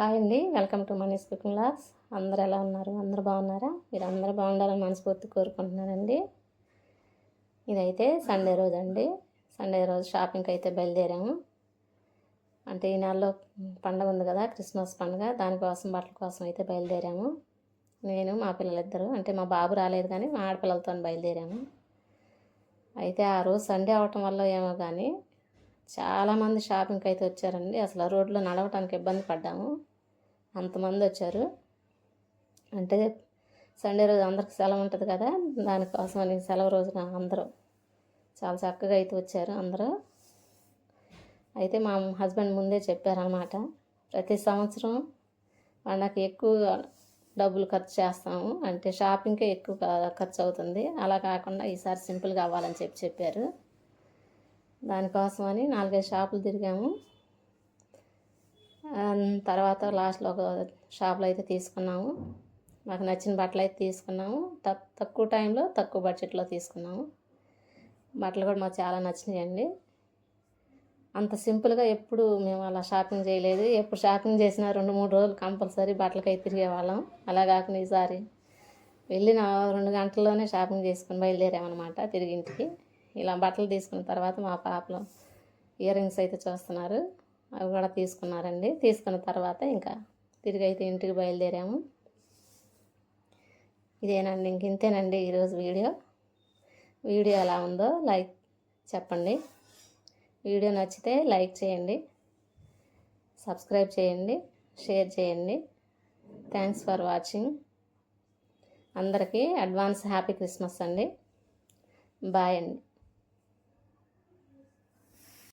Hi అండి. Welcome to Mani's cooking vlogs అందరు ఎలా ఉన్నారు? అందరు బాగున్నారా? మీరు అందరూ బాగుండాలని మనస్ఫూర్తి కోరుకుంటున్నానండి. ఇదైతే సండే రోజు అండి సండే రోజు షాపింగ్కి అయితే బయలుదేరాము. అంటే ఈ నెలలో పండగ ఉంది కదా క్రిస్మస్ పండుగ. దానికోసం బట్టల కోసం అయితే బయలుదేరాము. నేను మా పిల్లలిద్దరు అంటే మా బాబు రాలేదు కానీ మా ఆడపిల్లలతో బయలుదేరాము. అయితే ఆ రోజు సండే అవటం వల్ల ఏమో కానీ చాలామంది షాపింగ్కి అయితే వచ్చారండి. అసలు రోడ్లో నడవటానికి ఇబ్బంది పడ్డాము. అంతమంది వచ్చారు. అంటే సండే రోజు అందరికి సెలవు ఉంటుంది కదా దానికోసం అని సెలవు రోజున అందరూ చాలా చక్కగా అయితే వచ్చారు అందరూ. అయితే మా హస్బెండ్ ముందే చెప్పారనమాట ప్రతి సంవత్సరం పండగకి ఎక్కువ డబ్బులు ఖర్చు చేస్తాము అంటే షాపింగ్కే ఎక్కువ ఖర్చు అవుతుంది. అలా కాకుండా ఈసారి సింపుల్గా అవ్వాలని చెప్పి చెప్పారు. దానికోసమని నాలుగైదు షాపులు తిరిగాము. తర్వాత లాస్ట్లో ఒక షాప్లో అయితే తీసుకున్నాము. మాకు నచ్చిన బట్టలు అయితే తీసుకున్నాము. తక్- తక్కువ టైంలో తక్కువ బడ్జెట్లో తీసుకున్నాము. బట్టలు కూడా మాకు చాలా నచ్చినాయండి. అంత సింపుల్గా ఎప్పుడు మేము అలా షాపింగ్ చేయలేదు. ఎప్పుడు షాపింగ్ చేసినా రెండు మూడు రోజులు కంపల్సరీ బట్టలకై తిరిగేవాళ్ళం అలా కాకుండా ఈసారి వెళ్ళిన రెండు గంటల్లోనే షాపింగ్ చేసుకుని బయలుదేరామన్నమాట తిరిగి ఇంటికి ఇలా బట్టలు తీసుకున్న తర్వాత మా పాపలో ఇయర్ రింగ్స్ అయితే చూస్తున్నారు. అవి కూడా తీసుకున్నారండి. తీసుకున్న తర్వాత ఇంకా తిరిగి అయితే ఇంటికి బయలుదేరాము. ఇదేనండి ఇంక ఇంతేనండి ఈరోజు వీడియో. వీడియో ఎలా ఉందో లైక్ చెప్పండి. వీడియో నచ్చితే లైక్ చేయండి. సబ్స్క్రైబ్ చేయండి. షేర్ చేయండి. Thanks for watching. అందరికీ అడ్వాన్స్ హ్యాపీ క్రిస్మస్ అండి. బాయ్ అండి.